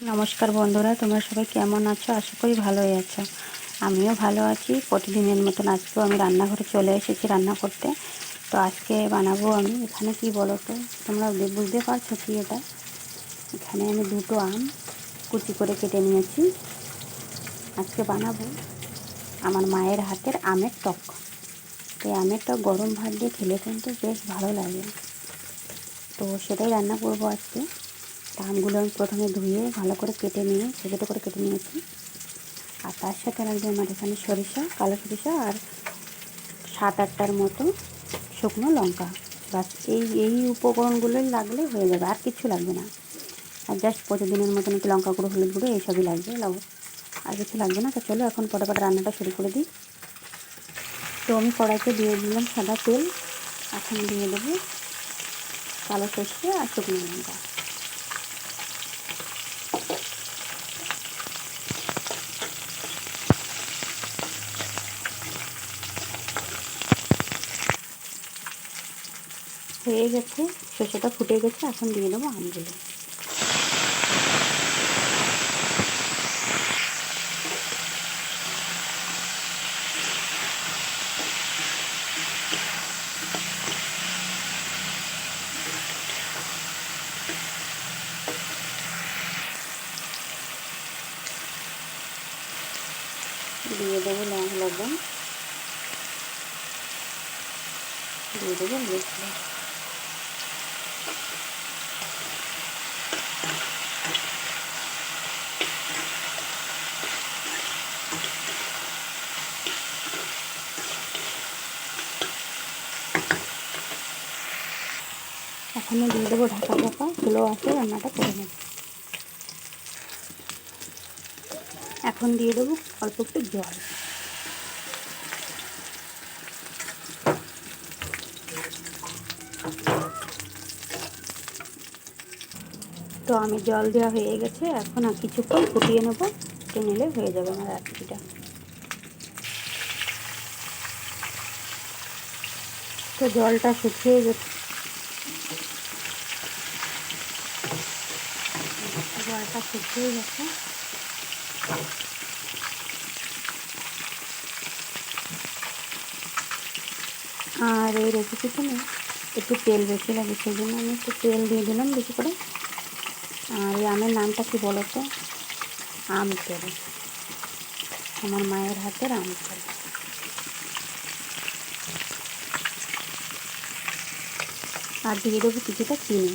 নমস্কার বন্ধুরা, তোমরা সবাই কেমন আছো? আশা করি ভালোই আছো। আমিও ভালো আছি। প্রতিদিনের মতন আজকেও আমি রান্নাঘরে চলে এসেছি রান্না করতে। তো আজকে বানাবো আমি। এখানে কি বলো তো তোমরা বুঝতে পারছ কি এটা? এখানে আমি দুটো আম কুচি করে কেটে নিয়েছি। আজকে বানাবো আমার মায়ের হাতের আমের টক। তো আমের টক গরম ভাত দিয়ে খেলে কিন্তু বেশ ভালো লাগে। তো সেটাই রান্না করব আজকে। তা আমি প্রথমে ধুয়ে ভালো করে কেটে নিয়ে, ছোটো ছোটো করে কেটে নিয়েছি। আর তার সাথে লাগবে আমার এখানে সরিষা, কালো সরিষা আর সাত আটটার মতো শুকনো লঙ্কা। বাস এই এই উপকরণগুলোই লাগলে হয়ে যাবে, আর কিছু লাগবে না। আর জাস্ট প্রতিদিনের মতন একটু লঙ্কা গুঁড়ো, হলুদ গুঁড়ো, এইসবই লাগবে, লবণ। আর কিছু লাগবে না, তো চলো এখন ফটাফট রান্নাটা শুরু করে দিই। তো আমি কড়াইতে দিয়ে দিলাম সাদা তেল। এখন দিয়ে দেবো কালো সর্ষে আর শুকনো লঙ্কা। হয়ে গেছে সর্ষেটা ফুটে গেছে এখন দিয়ে দেবো আমগুলো। দিয়ে দেবো লবণ। দিয়ে দেবো এখনও দিয়ে দেবো ঢাকা চাপা স্লো আছে, রান্নাটা করে নেব। এখন দিয়ে দেবো অল্প একটু জল। তো আমি জল দেওয়া হয়ে গেছে, এখন আর কিছুক্ষণ ফুটিয়ে নেব ফুটিয়ে নিলে হয়ে যাবে আমার রেসিপিটা তো জলটা শুকিয়ে গেছে। জলটা শুকিয়ে গেছে। আর এই রেসিপিতে না একটু তেল বেশি লাগে, সেই জন্য আমি একটু তেল দিয়ে দিলাম বেশি করে। আর এই আমের নামটা কি বলো তো আম তেল। আমার মায়ের হাতের আম তেল। আর দিয়ে দেবো কিছুটা চিনি।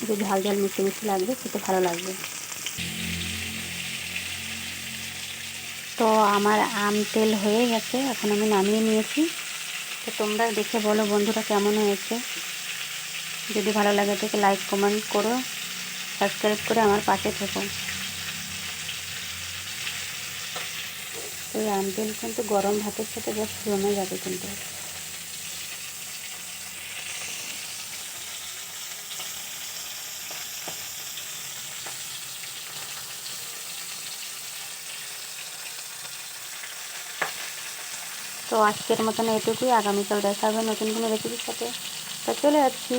একটু ঝাল ঝাল মিষ্টি মিষ্টি লাগবে, খেতে ভালো লাগবে। তো আমার আম তেল হয়ে গেছে, এখন আমি নামিয়ে নিয়েছি। তো তোমরা দেখে বলো বন্ধুরা কেমন হয়েছে। যদি ভালো লাগে থেকে লাইক কমেন্ট করো সাবস্ক্রাইব করে আমার পাশে থেকো। তো এই কিন্তু গরম ভাতের সাথে বেশ জমে যাবে কিন্তু। তো আজকের মতন এটুকুই, আগামীকাল দেখা হবে নতুন কোনো রেসিপির সাথে। তো চলে যাচ্ছি